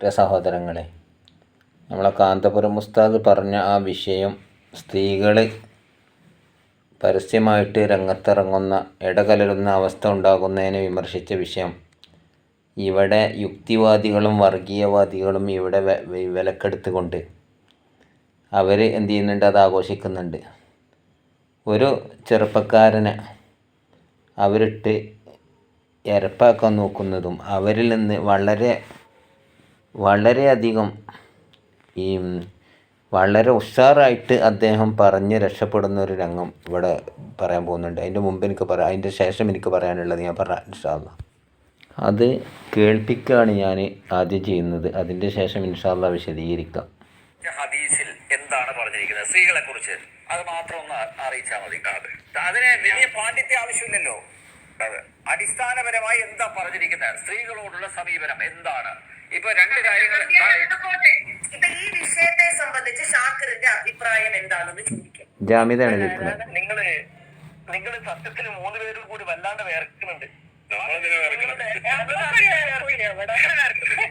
പ്രിയ സഹോദരങ്ങളെ നമ്മളെ കാന്തപുരം ഉസ്താദ് പറഞ്ഞ ആ വിഷയം സ്ത്രീകൾ പരസ്യമായിട്ട് രംഗത്തിറങ്ങുന്ന ഇടകലരുന്ന അവസ്ഥ ഉണ്ടാകുന്നതിനെ വിമർശിച്ച വിഷയം. ഇവിടെ യുക്തിവാദികളും വർഗീയവാദികളും ഇവിടെ വിലക്കെടുത്തുകൊണ്ട് അവർ എന്ത് ചെയ്യുന്നുണ്ട് അത് ആഘോഷിക്കുന്നുണ്ട്. ഒരു ചെറുപ്പക്കാരനെ അവരിട്ട് എരപ്പാക്കാൻ നോക്കുന്നതും അവരിൽ നിന്ന് വളരെ വളരെയധികം ഈ വളരെ ഉഷാറായിട്ട് അദ്ദേഹം പറഞ്ഞ് രക്ഷപ്പെടുന്ന ഒരു രംഗം ഇവിടെ പറയാൻ പോകുന്നുണ്ട്. അതിന്റെ മുമ്പ് എനിക്ക് പറയാം അതിന്റെ ശേഷം എനിക്ക് പറയാനുള്ളത് ഞാൻ പറയാം ഇൻഷാല്ല അത് കേൾപ്പിക്കുകയാണ് ഞാൻ ആദ്യം ചെയ്യുന്നത്. അതിന്റെ ശേഷം ഇൻഷാല്ല വിശദീകരിക്കാം. ഹദീസിൽ എന്താണ് പറഞ്ഞിരിക്കുന്നത്? സ്ത്രീകളെ കുറിച്ച് അത് മാത്രം ഒന്ന് അറിയിച്ചാൽ മതി അതിന് വലിയ പാണ്ഡിത്യ ആവശ്യമില്ലല്ലോ. അടിസ്ഥാനപരമായി എന്താ പറഞ്ഞിരിക്കുന്നത്? സ്ത്രീകളോടുള്ള സമീപനം എന്താണ്? ഇപ്പൊ രണ്ട് കാര്യങ്ങൾ. ഇപ്പൊ ഈ വിഷയത്തെ സംബന്ധിച്ച് ഷാക്കറിന്റെ അഭിപ്രായം എന്താണെന്ന് ചോദിക്കാം. ജാമ്യതയാണ് ചോദിക്കുന്നത്. നിങ്ങൾ നിങ്ങൾ സത്യത്തിൽ മൂന്ന് പേരും കൂടി വല്ലാണ്ട് വേർക്കുന്നുണ്ട്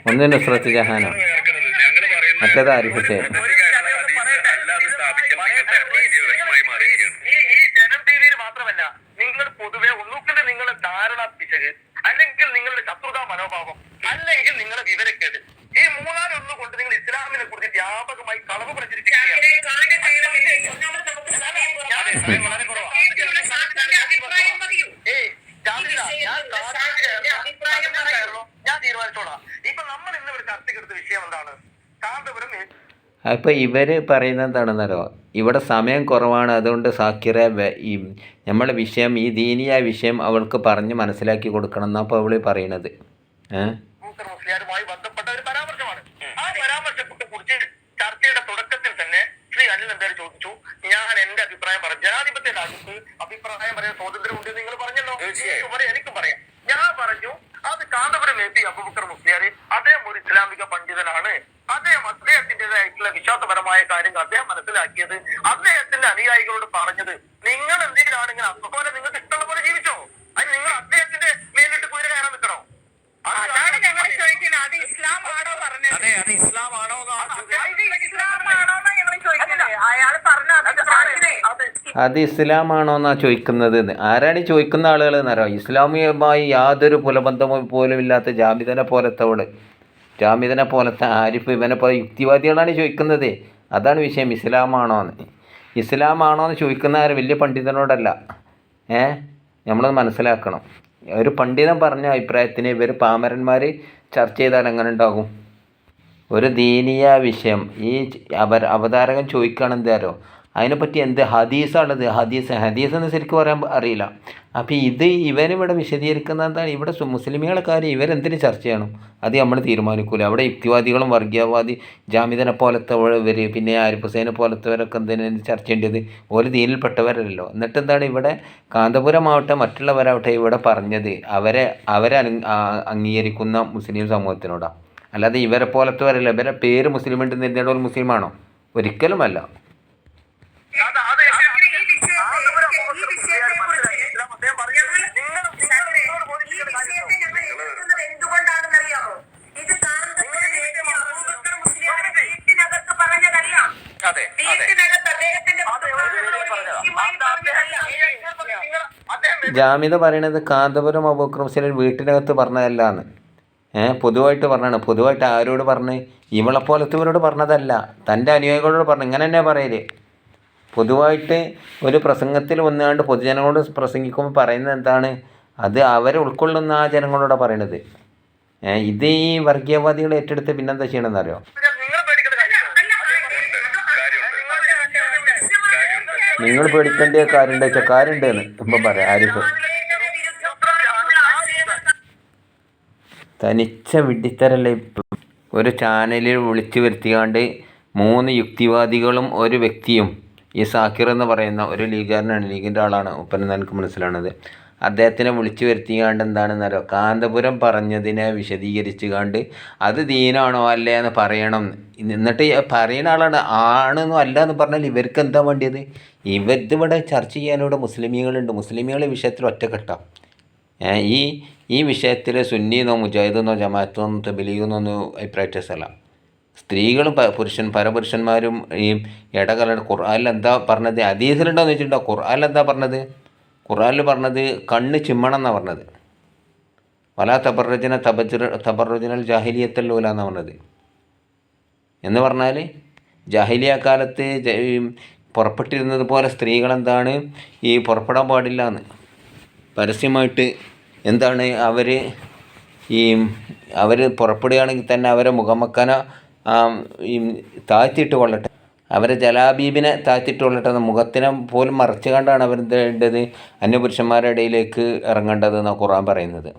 ഒന്ന് നുസ്രത്ത് ജഹാന മറ്റേത് ആരിഫ് ഹുസൈൻ ഈ ഈ ജനം ടിവിയിൽ മാത്രമല്ല നിങ്ങൾ പൊതുവെ ഒന്നുകിൽ നിങ്ങളുടെ ധാരണ പിശക് അല്ലെങ്കിൽ നിങ്ങളുടെ ശത്രുതാ മനോഭാവം അല്ലെങ്കിൽ നിങ്ങളുടെ വിവരക്കേട് ഈ മൂന്നാലൊന്നും കൊണ്ട് നിങ്ങൾ ഇസ്ലാമിനെ കുറിച്ച് വ്യാപകമായി കളവ് പ്രചരിപ്പിക്കുകയാണ്. ഇവർ. ഞാൻ. തീരുമാനിച്ചോളാം. ഇപ്പൊ നമ്മൾ ഇന്ന് ഒരു ചർച്ചയ്ക്കെടുത്ത വിഷയം എന്താണ്? കാന്തപുരം അപ്പോൾ ഇവർ പറയുന്നത് എന്താണെന്നറിയോ? ഇവിടെ സമയം കുറവാണ്. അതുകൊണ്ട് സാക്കിറെ ഈ നമ്മളെ വിഷയം ഈ ദീനിയായ വിഷയം അവൾക്ക് പറഞ്ഞ് മനസ്സിലാക്കി കൊടുക്കണം എന്നാണ് അപ്പോൾ അവൾ പറയണത് ഏഹ് മൂക്കർ മുസ്ലിയാരുമായി ബന്ധപ്പെട്ട ഒരു പരാമർശമാണ്. ആ പരാമർശത്തെ കുറിച്ച് ചർച്ചയുടെ തുടക്കത്തിൽ തന്നെ ശ്രീ അനിൽ എന്തായാലും ചോദിച്ചു. ഞാൻ എന്റെ അഭിപ്രായം പറഞ്ഞു ജനാധിപത്യ രാജ്യത്ത് അഭിപ്രായം പറയാൻ സ്വാതന്ത്ര്യം ഉണ്ട് നിങ്ങൾ പറഞ്ഞല്ലോ. എനിക്ക് പറയാം എനിക്കും പറയാം. ഞാൻ പറഞ്ഞു അത് കാന്തപുരം എത്തി പി അബുബക്കർ മുസ്ലിയാർ അദ്ദേഹം ഒരു ഇസ്ലാമിക പണ്ഡിതനാണ്. അദ്ദേഹം അദ്ദേഹത്തിന്റെതായിട്ടുള്ള വിശ്വാസപരമായ കാര്യങ്ങൾ അദ്ദേഹം മനസ്സിലാക്കിയത്. അദ്ദേഹത്തിന്റെ അനുയായികളോട് പറഞ്ഞത് നിങ്ങൾ എന്തെങ്കിലും ആണെങ്കിൽ അതുപോലെ നിങ്ങൾക്ക് ഇഷ്ടമുള്ള പോലെ ജീവിച്ചോ അത് നിങ്ങൾ അദ്ദേഹത്തിന്റെ മേലിട്ട് കുതിര കയറാൻ നിൽക്കണോ അതാണ് ഞങ്ങൾ ചോദിക്കുന്നത് അത് ഇസ്ലാം ആണോ പറഞ്ഞത് അതെ അത് ഇസ്ലാം ആണോ ഇത് ഇസ്ലാം ആണോ ഞങ്ങൾ ചോദിക്കുന്നത് അയാൾ പറഞ്ഞ അഭിപ്രായത്തിനെ അത് ഇസ്ലാമാണോ എന്നാണ് ചോദിക്കുന്നത് എന്ന്. ആരാണ് ചോദിക്കുന്ന ആളുകൾ എന്നറിയാം ഇസ്ലാമികമായി യാതൊരു പുലബന്ധമോ പോലും ഇല്ലാത്ത ജാമിദനെ പോലത്തവൾ. ജാമിതനെ പോലത്തെ ആരിഫ് ഇവനെ പോലെ യുക്തിവാദികളാണ് ചോദിക്കുന്നത്. അതാണ് വിഷയം. ഇസ്ലാമാണോ എന്ന്. ഇസ്ലാമാണോ എന്ന് ചോദിക്കുന്ന ആരും? വലിയ പണ്ഡിതനോടല്ല. ഏ? നമ്മളത് മനസ്സിലാക്കണം. ഒരു പണ്ഡിതൻ പറഞ്ഞ അഭിപ്രായത്തിന് ഇവർ പാമരന്മാർ ചർച്ച ചെയ്താൽ എങ്ങനെ ഉണ്ടാകും? ഒരു ദീനീയ വിഷയം. ഈ അവർ അവതാരകൻ ചോദിക്കുകയാണ് എന്താരോ അതിനെപ്പറ്റി എന്ത് ഹദീസാണുള്ളത് ഹദീസ് ഹദീസ് എന്ന് ശരിക്കും പറയാൻ അറിയില്ല. അപ്പോൾ ഇത് ഇവനിവിടെ വിശദീകരിക്കുന്ന എന്താണ്? ഇവിടെ മുസ്ലിമുകളെ കാര്യം ഇവരെന്തിന് ചർച്ച ചെയ്യണം? അത് നമ്മൾ തീരുമാനിക്കൂല. അവിടെ യുക്തിവാദികളും വർഗീയവാദി ജാമിദനെ പോലത്തെ ഇവർ പിന്നെ ആരിഫ് ഹുസൈനെ പോലത്തെവരൊക്കെ എന്തിനാണ് ചർച്ച ചെയ്യേണ്ടത്? ഒരു ദീനിൽപ്പെട്ടവരല്ലോ എന്നിട്ട് എന്താണ് ഇവിടെ കാന്തപുരമാവട്ടെ മറ്റുള്ളവരാവട്ടെ ഇവിടെ പറഞ്ഞത്? അവരെ അവരെ അംഗീകരിക്കുന്ന മുസ്ലിം സമൂഹത്തിനോടാണ് അല്ലാതെ ഇവരെ പോലത്തെ വരല്ല ഇവരെ പേര് മുസ്ലിം ഉണ്ടെന്ന് എന്തിനാണ് ഒരു മുസ്ലിമാണോ? ഒരിക്കലുമല്ല. അത് ജാമിത പറയണത് കാന്തപുരം അബൂക്കർ മുസ്ലിം വീട്ടിനകത്ത് പറഞ്ഞതല്ല. എന്ന് ഏഹ് പൊതുവായിട്ട് പറഞ്ഞാണ്. പൊതുവായിട്ട് ആരോട് പറഞ്ഞ്? ഇവളെ പോലത്തവരോട് പറഞ്ഞതല്ല. തന്റെ അനുയായികളോട് പറഞ്ഞു. ഇങ്ങനെ തന്നെ പറയൽ. പൊതുവായിട്ട് ഒരു പ്രസംഗത്തിൽ വന്നുകൊണ്ട് പൊതുജനങ്ങളോട് പ്രസംഗിക്കുമ്പോൾ പറയുന്നത് എന്താണ്? അത് അവരെ ഉൾക്കൊള്ളുന്ന ആ ജനങ്ങളോടാണ് പറയണത്. ഇത് ഈ വർഗീയവാദികൾ ഏറ്റെടുത്ത് പിന്നെന്താ ചെയ്യണമെന്ന് അറിയോ നിങ്ങൾ പേടിക്കേണ്ട കാര്യമുണ്ട്. വെച്ചാൽ കാര്യമുണ്ട് എന്ന് ഇപ്പം പറയാം. ആരിഫ് തനിച്ച വിഡ്ഢിത്തരല്ലേ ഇപ്പം? ഒരു ചാനലിൽ വിളിച്ചു വരുത്തിയാണ്ട് മൂന്ന് യുക്തിവാദികളും ഒരു വ്യക്തിയും ഈ സാക്കിർ എന്ന് പറയുന്ന ഒരു ലീഗുകാരനാണ്. ലീഗിന്റെ ആളാണ്. ഒപ്പന എനിക്ക് മനസ്സിലാണത്. അദ്ദേഹത്തിനെ വിളിച്ചു വരുത്തിയാണ്ട് എന്താണെന്നറിയോ കാന്തപുരം പറഞ്ഞതിനെ വിശദീകരിച്ചു കണ്ട് അത് ദീനാണോ അല്ലേ എന്ന് പറയണം. എന്ന്. എന്നിട്ട് പറയുന്ന ആളാണ്. ആണെന്നോ അല്ല എന്ന് പറഞ്ഞാൽ ഇവർക്ക് എന്താ വേണ്ടിയത്? ഇവരിതിവിടെ ചർച്ച ചെയ്യാനിവിടെ മുസ്ലിമീങ്ങളുണ്ട്. മുസ്ലിമീകൾ ഈ വിഷയത്തിൽ ഒറ്റക്കെട്ടാം? ഈ ഈ വിഷയത്തിൽ സുന്നിന്നോ മുജാഹിദെന്നോ ജമാഅത്തോ തബലീഗെന്നൊന്നും അഭിപ്രായ വ്യത്യാസമല്ല സ്ത്രീകളും പുരുഷൻ പരപുരുഷന്മാരും ഈ ഇടകല ഖുർആനിൽ എന്താ പറഞ്ഞത്? അതീസിലുണ്ടോയെന്ന് വെച്ചിട്ടുണ്ടോ ഖുർആാനിൽ എന്താ പറഞ്ഞത്? ഖുർആനിൽ പറഞ്ഞത് കണ്ണ് ചിമ്മണം എന്നാണ് പറഞ്ഞത്. വല തബർജന തബജറ തബറുജനൽ ജാഹിലിയത്തല്ലൂല എന്നാണ് പറഞ്ഞത്. എന്ന് പറഞ്ഞാൽ ജാഹിലിയ കാലത്ത് പുറപ്പെട്ടിരുന്നത് പോലെ സ്ത്രീകളെന്താണ്? ഈ പുറപ്പെടാൻ പാടില്ല എന്ന് പരസ്യമായിട്ട് എന്താണ് അവർ ഈ അവർ പുറപ്പെടുകയാണെങ്കിൽ തന്നെ അവരെ മുഖമക്കന ഈ താഴ്ത്തിയിട്ട് കൊള്ളട്ടെ അവരെ ജലാബീബിനെ താഴ്ത്തിയിട്ട് കൊള്ളട്ടെ എന്ന മുഖത്തിനെ പോലും മറച്ചു കണ്ടാണ് അവർ എന്തേണ്ടത് അന്യപുരുഷന്മാരുടെ ഇടയിലേക്ക് ഇറങ്ങേണ്ടത് എന്നാണ് ഖുർആൻ പറയുന്നത്.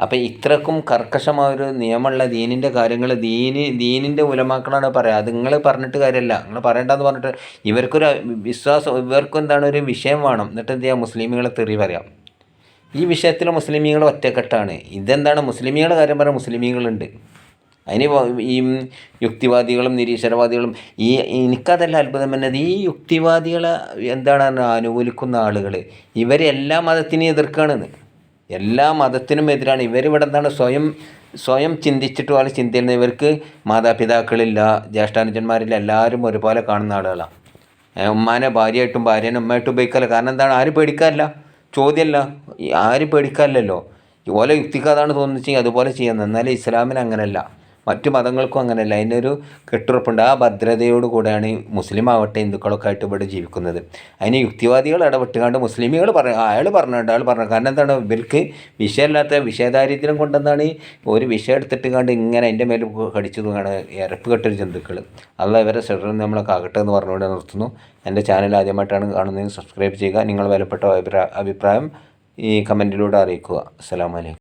അപ്പം ഇത്രക്കും കർക്കശമായൊരു നിയമമുള്ള ദീനിന്റെ കാര്യങ്ങൾ ദീന് ദീനിന്റെ ഉലമാക്കളാണ് പറയുക. അത് നിങ്ങൾ പറഞ്ഞിട്ട് കാര്യമല്ല. നിങ്ങൾ പറയണ്ടെന്ന് പറഞ്ഞിട്ട് ഇവർക്കൊരു വിശ്വാസം ഇവർക്കും എന്താണ് ഒരു വിഷയം വേണം. എന്നിട്ട് എന്ത് ചെയ്യാം? മുസ്ലിമുകളെ തെറി പറയാം. ഈ വിഷയത്തിൽ മുസ്ലിമീങ്ങൾ ഒറ്റക്കെട്ടാണ്. ഇതെന്താണ്? മുസ്ലിമീങ്ങളുടെ കാര്യം പറയാൻ മുസ്ലിമീങ്ങളുണ്ട്. അതിന് ഈ യുക്തിവാദികളും നിരീശ്വരവാദികളും ഈ എനിക്കതല്ല അത്ഭുതം പറഞ്ഞത്. ഈ യുക്തിവാദികളെ എന്താണ് അനുകൂലിക്കുന്ന ആളുകൾ ഇവർ എല്ലാ മതത്തിനെയും എതിർക്കുകയാണെന്ന് എല്ലാ മതത്തിനും എതിരാണ്. ഇവരിവിടെ എന്താണ് സ്വയം സ്വയം ചിന്തിച്ചിട്ട് പോലെ ചിന്തയിൽ ഇവർക്ക് മാതാപിതാക്കളില്ല ജ്യേഷ്ഠാനുജന്മാരില്ല എല്ലാവരും ഒരുപോലെ കാണുന്ന ആളുകളാണ് ഉമ്മാനെ ഭാര്യയായിട്ടും ഭാര്യനെ ഉമ്മയായിട്ടും ഉപയോഗിക്കാറില്ല കാരണം എന്താണ്? ആരും പേടിക്കാറില്ല? ചോദ്യമല്ല ആരും പേടിക്കാറില്ലല്ലോ? ഓലെ യുക്തിക്ക് അതാണ് തോന്നിച്ചെങ്കിൽ അതുപോലെ ചെയ്യുന്നത്. എന്നാൽ ഇസ്ലാമിന് അങ്ങനെയല്ല മറ്റു മതങ്ങൾക്കും അങ്ങനെയല്ല. അതിനൊരു കെട്ടുറപ്പുണ്ട്. ആ ഭദ്രതയോട് കൂടെയാണ് ഈ മുസ്ലിം ആവട്ടെ ഹിന്ദുക്കളൊക്കെ ആയിട്ട് ഇവിടെ ജീവിക്കുന്നത്. അതിന് യുക്തിവാദികൾ ഇടപെട്ടുകൊണ്ട് മുസ്ലിമുകൾ പറയും അയാൾ പറഞ്ഞിട്ട് അയാൾ പറഞ്ഞു കാരണം എന്താണ്? ഇവർക്ക് വിഷയമില്ലാത്ത വിഷയദാരിദ്ര്യം കൊണ്ടെന്നാണ് ഈ ഒരു വിഷയം എടുത്തിട്ട് കണ്ട് ഇങ്ങനെ അതിന്റെ മേൽ കടിച്ചു തൂങ്ങാണ് ഇരപ്പ് കെട്ടൊരു ജന്തുക്കൾ അല്ല ഇവരെ ശ്രദ്ധ നമ്മളൊക്കെ ആകട്ടെ എന്ന് പറഞ്ഞുകൊണ്ട് നിർത്തുന്നു. എന്റെ ചാനൽ ആദ്യമായിട്ടാണ് കാണുന്നതെങ്കിൽ സബ്സ്ക്രൈബ് ചെയ്യുക. നിങ്ങൾ വിലപ്പെട്ട അഭിപ്രായം ഈ കമന്റിലൂടെ അറിയിക്കുക. അസ്സാം അലൈക്കും.